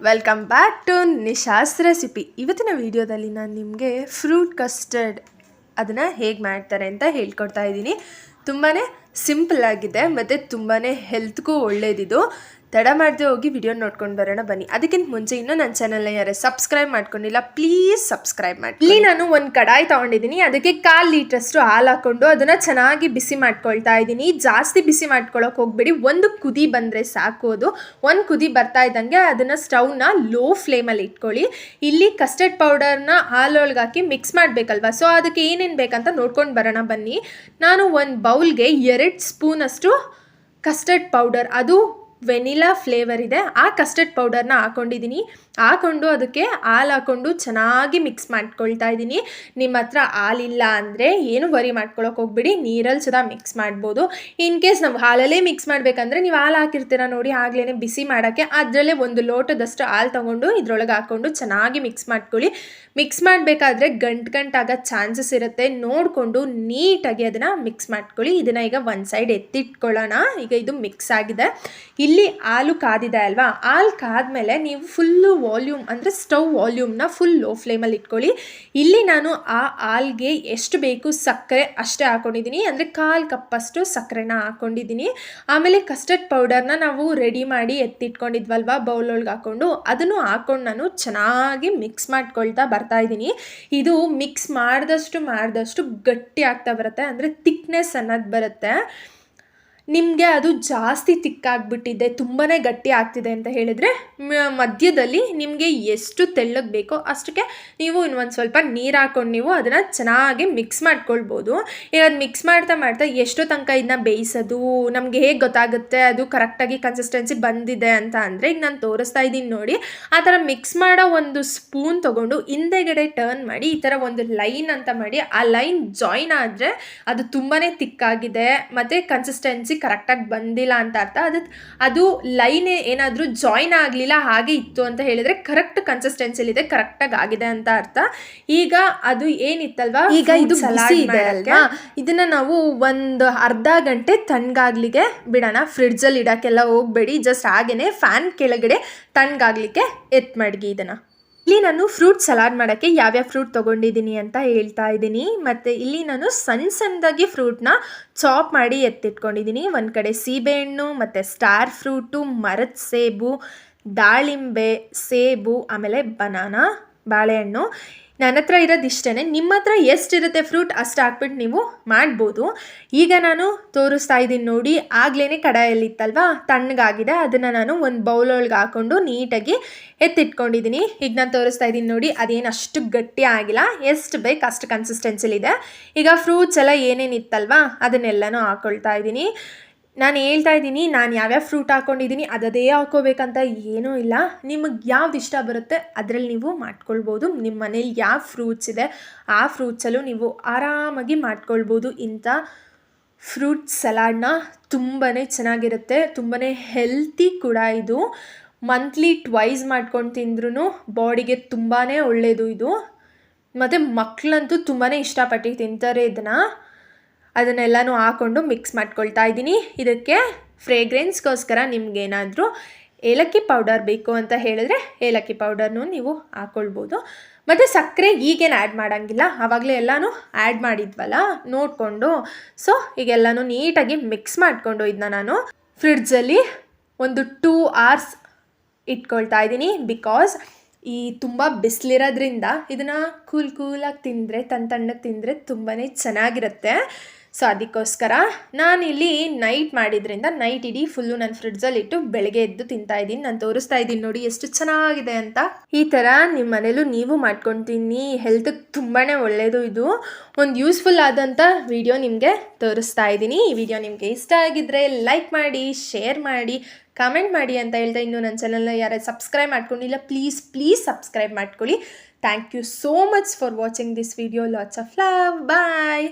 Welcome back to Nisha's recipe ಇವತ್ತಿನ ವಿಡಿಯೋದಲ್ಲಿ ನಾನು ನಿಮಗೆ ಫ್ರೂಟ್ ಕಸ್ಟರ್ಡ್ ಅದನ್ನು ಹೇಗೆ ಮಾಡ್ತಾರೆ ಅಂತ ಹೇಳ್ಕೊಡ್ತಾ ಇದ್ದೀನಿ. ತುಂಬಾ ಸಿಂಪಲ್ ಆಗಿದೆ, ಮತ್ತು ತುಂಬಾ ಹೆಲ್ತ್ಗೂ ಒಳ್ಳೇದಿದು. ತಡ ಮಾಡದೆ ಹೋಗಿ ವಿಡಿಯೋ ನೋಡ್ಕೊಂಡು ಬರೋಣ ಬನ್ನಿ. ಅದಕ್ಕಿಂತ ಮುಂಚೆ ಇನ್ನೂ ನನ್ನ ಚಾನಲ್ನ ಯಾರೇ ಸಬ್ಸ್ಕ್ರೈಬ್ ಮಾಡ್ಕೊಂಡಿಲ್ಲ ಪ್ಲೀಸ್ ಸಬ್ಸ್ಕ್ರೈಬ್ ಮಾಡಿ ಇಲ್ಲಿ ನಾನು ಒಂದು ಕಡಾಯಿ ತೊಗೊಂಡಿದ್ದೀನಿ. ಅದಕ್ಕೆ ಕಾಲು ಲೀಟ್ರಷ್ಟು ಹಾಲು ಹಾಕ್ಕೊಂಡು ಅದನ್ನು ಚೆನ್ನಾಗಿ ಬಿಸಿ ಮಾಡ್ಕೊಳ್ತಾ ಇದ್ದೀನಿ. ಜಾಸ್ತಿ ಬಿಸಿ ಮಾಡ್ಕೊಳ್ಳೋಕೆ ಹೋಗ್ಬೇಡಿ. ಒಂದು ಕುದಿ ಬಂದರೆ ಸಾಕು ಅದು. ಒಂದು ಕುದಿ ಬರ್ತಾ ಇದ್ದಂಗೆ ಅದನ್ನು ಸ್ಟವ್ನ ಲೋ ಫ್ಲೇಮಲ್ಲಿ ಇಟ್ಕೊಳ್ಳಿ. ಇಲ್ಲಿ ಕಸ್ಟರ್ಡ್ ಪೌಡರ್ನ ಹಾಲೊಳಗೆ ಹಾಕಿ ಮಿಕ್ಸ್ ಮಾಡಬೇಕಲ್ವಾ? ಸೊ ಅದಕ್ಕೆ ಏನೇನು ಬೇಕಂತ ನೋಡ್ಕೊಂಡು ಬರೋಣ ಬನ್ನಿ. ನಾನು ಒಂದು ಬೌಲ್ಗೆ ಎರಡು ಸ್ಪೂನಷ್ಟು ಕಸ್ಟರ್ಡ್ ಪೌಡರ್ ಅದು ವೆನಿಲಾ ಫ್ಲೇವರ್ ಇದೆ. ಆ ಕಸ್ಟರ್ಡ್ ಪೌಡರ್ನ ಹಾಕೊಂಡಿದ್ದೀನಿ. ಹಾಕೊಂಡು ಅದಕ್ಕೆ ಹಾಲು ಹಾಕೊಂಡು ಚೆನ್ನಾಗಿ ಮಿಕ್ಸ್ ಮಾಡ್ಕೊಳ್ತಾ ಇದ್ದೀನಿ. ನಿಮ್ಮ ಹತ್ರ ಹಾಲಿಲ್ಲ ಅಂದರೆ ಏನು ವರಿ ಮಾಡ್ಕೊಳಕ್ಕೆ ಹೋಗ್ಬಿಡಿ. ನೀರಲ್ಲಿ ಸದಾ ಮಿಕ್ಸ್ ಮಾಡ್ಬೋದು. ಇನ್ ಕೇಸ್ ನಾವು ಹಾಲಲ್ಲೇ ಮಿಕ್ಸ್ ಮಾಡಬೇಕಂದ್ರೆ ನೀವು ಹಾಲು ಹಾಕಿರ್ತೀರ ನೋಡಿ ಆಗ್ಲೇ ಬಿಸಿ ಮಾಡೋಕ್ಕೆ. ಅದರಲ್ಲೇ ಒಂದು ಲೋಟದಷ್ಟು ಹಾಲು ತೊಗೊಂಡು ಇದ್ರೊಳಗೆ ಹಾಕ್ಕೊಂಡು ಚೆನ್ನಾಗಿ ಮಿಕ್ಸ್ ಮಾಡ್ಕೊಳ್ಳಿ. ಮಿಕ್ಸ್ ಮಾಡಬೇಕಾದ್ರೆ ಗಂಟು ಗಂಟಾಗೋ ಚಾನ್ಸಸ್ ಇರುತ್ತೆ. ನೋಡಿಕೊಂಡು ನೀಟಾಗಿ ಅದನ್ನು ಮಿಕ್ಸ್ ಮಾಡ್ಕೊಳ್ಳಿ. ಇದನ್ನು ಈಗ ಒಂದು ಸೈಡ್ ಎತ್ತಿಟ್ಕೊಳ್ಳೋಣ. ಈಗ ಇದು ಮಿಕ್ಸ್ ಆಗಿದೆ. ಇಲ್ಲಿ ಹಾಲು ಕಾದಿದೆ ಅಲ್ವಾ? ಹಾಲು ಕಾದ್ಮೇಲೆ ನೀವು ಫುಲ್ಲು ವಾಲ್ಯೂಮ್ ಅಂದರೆ ಸ್ಟವ್ ವಾಲ್ಯೂಮ್ನ ಫುಲ್ ಲೋ ಫ್ಲೇಮಲ್ಲಿ ಇಟ್ಕೊಳ್ಳಿ. ಇಲ್ಲಿ ನಾನು ಆ ಹಾಲ್ಗೆ ಎಷ್ಟು ಬೇಕು ಸಕ್ಕರೆ ಅಷ್ಟೇ ಹಾಕೊಂಡಿದ್ದೀನಿ. ಅಂದರೆ ಕಾಲು ಕಪ್ಪಷ್ಟು ಸಕ್ಕರೆನ ಹಾಕ್ಕೊಂಡಿದ್ದೀನಿ ಆಮೇಲೆ ಕಸ್ಟರ್ಡ್ ಪೌಡರ್ನ ನಾವು ರೆಡಿ ಮಾಡಿ ಎತ್ತಿಟ್ಕೊಂಡಿದ್ವಲ್ವ ಬೌಲೊಳಗೆ ಹಾಕ್ಕೊಂಡು ಅದನ್ನು ಹಾಕ್ಕೊಂಡು ನಾನು ಚೆನ್ನಾಗಿ ಮಿಕ್ಸ್ ಮಾಡ್ಕೊಳ್ತಾ ಬರ್ತಾ ಇದ್ದೀನಿ. ಇದು ಮಿಕ್ಸ್ ಮಾಡಿದಷ್ಟು ಮಾಡಿದಷ್ಟು ಗಟ್ಟಿ ಆಗ್ತಾ ಬರುತ್ತೆ. ಅಂದರೆ ತಿಕ್ನೆಸ್ ಅನ್ನೋದು ಬರುತ್ತೆ. ನಿಮಗೆ ಅದು ಜಾಸ್ತಿ ತಿಕ್ಕಾಗ್ಬಿಟ್ಟಿದೆ ತುಂಬಾ ಗಟ್ಟಿ ಆಗ್ತಿದೆ ಅಂತ ಹೇಳಿದರೆ ಮಧ್ಯದಲ್ಲಿ ನಿಮಗೆ ಎಷ್ಟು ತೆಳ್ಳಗೆ ಬೇಕೋ ಅಷ್ಟಕ್ಕೆ ನೀವು ಇನ್ನೊಂದು ಸ್ವಲ್ಪ ನೀರು ಹಾಕ್ಕೊಂಡು ನೀವು ಅದನ್ನು ಚೆನ್ನಾಗಿ ಮಿಕ್ಸ್ ಮಾಡ್ಕೊಳ್ಬೋದು. ಈಗ ಅದು ಮಿಕ್ಸ್ ಮಾಡ್ತಾ ಮಾಡ್ತಾ ಎಷ್ಟೋ ತನಕ ಇದನ್ನ ಬೇಯಿಸೋದು, ನಮಗೆ ಹೇಗೆ ಗೊತ್ತಾಗುತ್ತೆ, ಅದು ಕರೆಕ್ಟಾಗಿ ಕನ್ಸಿಸ್ಟೆನ್ಸಿ ಬಂದಿದೆ ಅಂತ ಅಂದರೆ, ಈಗ ನಾನು ತೋರಿಸ್ತಾ ಇದ್ದೀನಿ ನೋಡಿ, ಆ ಥರ ಮಿಕ್ಸ್ ಮಾಡೋ ಒಂದು ಸ್ಪೂನ್ ತೊಗೊಂಡು ಹಿಂದೆಗಡೆ ಟರ್ನ್ ಮಾಡಿ, ಈ ಥರ ಒಂದು ಲೈನ್ ಅಂತ ಮಾಡಿ, ಆ ಲೈನ್ ಜಾಯಿನ್ ಆದರೆ ಅದು ತುಂಬಾ ತಿಕ್ಕಾಗಿದೆ, ಮತ್ತು ಕನ್ಸಿಸ್ಟೆನ್ಸಿ ಕರೆಕ್ಟಾಗಿ ಬಂದಿಲ್ಲ ಅಂತ ಅರ್ಥ. ಅದು ಅದು ಲೈನ್ ಏನಾದರೂ ಜಾಯಿನ್ ಆಗಲಿಲ್ಲ ಹಾಗೆ ಇತ್ತು ಅಂತ ಹೇಳಿದರೆ ಕರೆಕ್ಟ್ ಕನ್ಸಿಸ್ಟೆನ್ಸಿಲಿದೆ ಕರೆಕ್ಟಾಗಿ ಆಗಿದೆ ಅಂತ ಅರ್ಥ. ಈಗ ಅದು ಏನಿತ್ತಲ್ವಾ? ಈಗ ಇದು ಇದೆ ಅಲ್ವಾ? ಇದನ್ನ ನಾವು ಒಂದು ಅರ್ಧ ಗಂಟೆ ತಣ್ಣಗಾಗ್ಲಿಕ್ಕೆ ಬಿಡೋಣ. ಫ್ರಿಡ್ಜಲ್ಲಿ ಇಡೋಕ್ಕೆಲ್ಲ ಹೋಗ್ಬೇಡಿ. ಜಸ್ಟ್ ಹಾಗೇನೆ ಫ್ಯಾನ್ ಕೆಳಗಡೆ ತಣ್ಣಗಾಗ್ಲಿಕ್ಕೆ ಎತ್ ಮಡಗಿ ಇದನ್ನು. ಇಲ್ಲಿ ನಾನು ಫ್ರೂಟ್ ಸಲಾಡ್ ಮಾಡೋಕ್ಕೆ ಯಾವ್ಯಾವ ಫ್ರೂಟ್ ತೊಗೊಂಡಿದ್ದೀನಿ ಅಂತ ಹೇಳ್ತಾ ಇದ್ದೀನಿ. ಮತ್ತು ಇಲ್ಲಿ ನಾನು ಸಣ್ಣ ಸಣ್ಣದಾಗಿ ಫ್ರೂಟ್ನ ಚಾಪ್ ಮಾಡಿ ಎತ್ತಿಟ್ಕೊಂಡಿದ್ದೀನಿ. ಒಂದು ಕಡೆ ಸೀಬೆಹಣ್ಣು, ಮತ್ತು ಸ್ಟಾರ್ ಫ್ರೂಟು, ಮರದ ಸೇಬು, ದಾಳಿಂಬೆ, ಸೇಬು, ಆಮೇಲೆ ಬನಾನಾ, ಬಾಳೆಹಣ್ಣು. ನನ್ನ ಹತ್ರ ಇರೋದು ಇಷ್ಟೇ ನಿಮ್ಮ ಹತ್ರ ಎಷ್ಟಿರುತ್ತೆ ಫ್ರೂಟ್ ಅಷ್ಟು ಹಾಕ್ಬಿಟ್ಟು ನೀವು ಮಾಡ್ಬೋದು. ಈಗ ನಾನು ತೋರಿಸ್ತಾ ಇದ್ದೀನಿ ನೋಡಿ ಆಗ್ಲೇ ಕಡಾಯಲ್ಲಿತ್ತಲ್ವಾ ತಣ್ಣಗಾಗಿದೆ. ಅದನ್ನು ನಾನು ಒಂದು ಬೌಲೊಳಗೆ ಹಾಕ್ಕೊಂಡು ನೀಟಾಗಿ ಎತ್ತಿಟ್ಕೊಂಡಿದ್ದೀನಿ ಈಗ ನಾನು ತೋರಿಸ್ತಾ ಇದ್ದೀನಿ ನೋಡಿ, ಅದೇನು ಅಷ್ಟು ಗಟ್ಟಿ ಆಗಿಲ್ಲ. ಎಷ್ಟು ಬೇಕು ಅಷ್ಟು ಕನ್ಸಿಸ್ಟೆನ್ಸಿಲಿದೆ ಈಗ ಫ್ರೂಟ್ಸ್ ಎಲ್ಲ ಏನೇನಿತ್ತಲ್ವಾ ಅದನ್ನೆಲ್ಲನೂ ಹಾಕ್ಕೊಳ್ತಾ ಇದ್ದೀನಿ. ನಾನು ಹೇಳ್ತಾ ಇದ್ದೀನಿ, ನಾನು ಯಾವ್ಯಾವ ಫ್ರೂಟ್ ಹಾಕ್ಕೊಂಡಿದ್ದೀನಿ ಅದದೇ ಹಾಕೋಬೇಕಂತ ಏನೂ ಇಲ್ಲ. ನಿಮಗೆ ಯಾವ್ದು ಇಷ್ಟ ಬರುತ್ತೆ ಅದರಲ್ಲಿ ನೀವು ಮಾಡ್ಕೊಳ್ಬೋದು. ನಿಮ್ಮ ಮನೇಲಿ ಯಾವ ಫ್ರೂಟ್ಸ್ ಇದೆ, ಆ ಫ್ರೂಟ್ಸಲ್ಲೂ ನೀವು ಆರಾಮಾಗಿ ಮಾಡ್ಕೊಳ್ಬೋದು. ಇಂಥ ಫ್ರೂಟ್ ಸಲಾಡ್ನ ತುಂಬಾ ಚೆನ್ನಾಗಿರುತ್ತೆ ತುಂಬಾ ಹೆಲ್ತಿ ಕೂಡ ಇದು. ಮಂತ್ಲಿ ಟ್ವೈಸ್ ಮಾಡ್ಕೊಂಡು ತಿಂದ್ರೂ ಬಾಡಿಗೆ ತುಂಬಾ ಒಳ್ಳೆಯದು ಇದು. ಮತ್ತು ಮಕ್ಕಳಂತೂ ತುಂಬಾ ಇಷ್ಟಪಟ್ಟು ತಿಂತಾರೆ ಇದನ್ನು. ಅದನ್ನೆಲ್ಲನೂ ಹಾಕ್ಕೊಂಡು ಮಿಕ್ಸ್ ಮಾಡ್ಕೊಳ್ತಾ ಇದ್ದೀನಿ. ಇದಕ್ಕೆ ಫ್ರೇಗ್ರೆನ್ಸ್ಗೋಸ್ಕರ ನಿಮಗೇನಾದರೂ ಏಲಕ್ಕಿ ಪೌಡರ್ ಬೇಕು ಅಂತ ಹೇಳಿದ್ರೆ ಏಲಕ್ಕಿ ಪೌಡರ್ನು ನೀವು ಹಾಕ್ಕೊಳ್ಬೋದು ಮತ್ತು ಸಕ್ಕರೆ ಈಗೇನು ಆ್ಯಡ್ ಮಾಡೋಂಗಿಲ್ಲ. ಆವಾಗಲೇ ಎಲ್ಲನೂ ಆ್ಯಡ್ ಮಾಡಿದ್ವಲ್ಲ, ನೋಡಿಕೊಂಡು. ಸೊ ಈಗೆಲ್ಲನೂ ನೀಟಾಗಿ ಮಿಕ್ಸ್ ಮಾಡಿಕೊಂಡು ಇದನ್ನ ನಾನು. ಫ್ರಿಡ್ಜಲ್ಲಿ ಒಂದು ಟೂ ಅವರ್ಸ್ ಇಟ್ಕೊಳ್ತಾ ಇದ್ದೀನಿ ಬಿಕಾಸ್ ಈ ತುಂಬ ಬಿಸಿಲಿರೋದ್ರಿಂದ ಇದನ್ನು ಕೂಲ್ ಕೂಲಾಗಿ ತಿಂದರೆ ತನ್ನ ತಣ್ಣಗೆ ತಿಂದರೆ ತುಂಬಾ ಚೆನ್ನಾಗಿರುತ್ತೆ. ಸೊ, ಅದಕ್ಕೋಸ್ಕರ ನಾನಿಲ್ಲಿ ನೈಟ್ ಮಾಡಿದ್ರಿಂದ ನೈಟ್ ಇಡೀ ಫುಲ್ಲು ನನ್ನ ಫ್ರಿಡ್ಜಲ್ಲಿ ಇಟ್ಟು ಬೆಳಗ್ಗೆ ಎದ್ದು ತಿಂತಾ ಇದ್ದೀನಿ. ನಾನು ತೋರಿಸ್ತಾ ಇದ್ದೀನಿ ನೋಡಿ ಎಷ್ಟು ಚೆನ್ನಾಗಿದೆ ಅಂತ. ಈ ಥರ ನಿಮ್ಮ ಮನೇಲೂ ನೀವು ಮಾಡ್ಕೊತೀನಿ. ಹೆಲ್ತ್ಗೆ ತುಂಬಾ ಒಳ್ಳೆಯದು ಇದು. ಒಂದು ಯೂಸ್ಫುಲ್ ಆದಂಥ ವಿಡಿಯೋ ನಿಮಗೆ ತೋರಿಸ್ತಾ ಇದ್ದೀನಿ. ಈ ವಿಡಿಯೋ ನಿಮಗೆ ಇಷ್ಟ ಆಗಿದ್ದರೆ ಲೈಕ್ ಮಾಡಿ ಶೇರ್ ಮಾಡಿ ಕಮೆಂಟ್ ಮಾಡಿ ಅಂತ ಹೇಳ್ತಾ ಇನ್ನು ನನ್ನ ಚಾನಲ್ನ ಯಾರು ಸಬ್ಸ್ಕ್ರೈಬ್ ಮಾಡ್ಕೊಂಡಿಲ್ಲ ಪ್ಲೀಸ್ ಪ್ಲೀಸ್ ಸಬ್ಸ್ಕ್ರೈಬ್ ಮಾಡ್ಕೊಳ್ಳಿ. Thank you so much for watching this video lots of love bye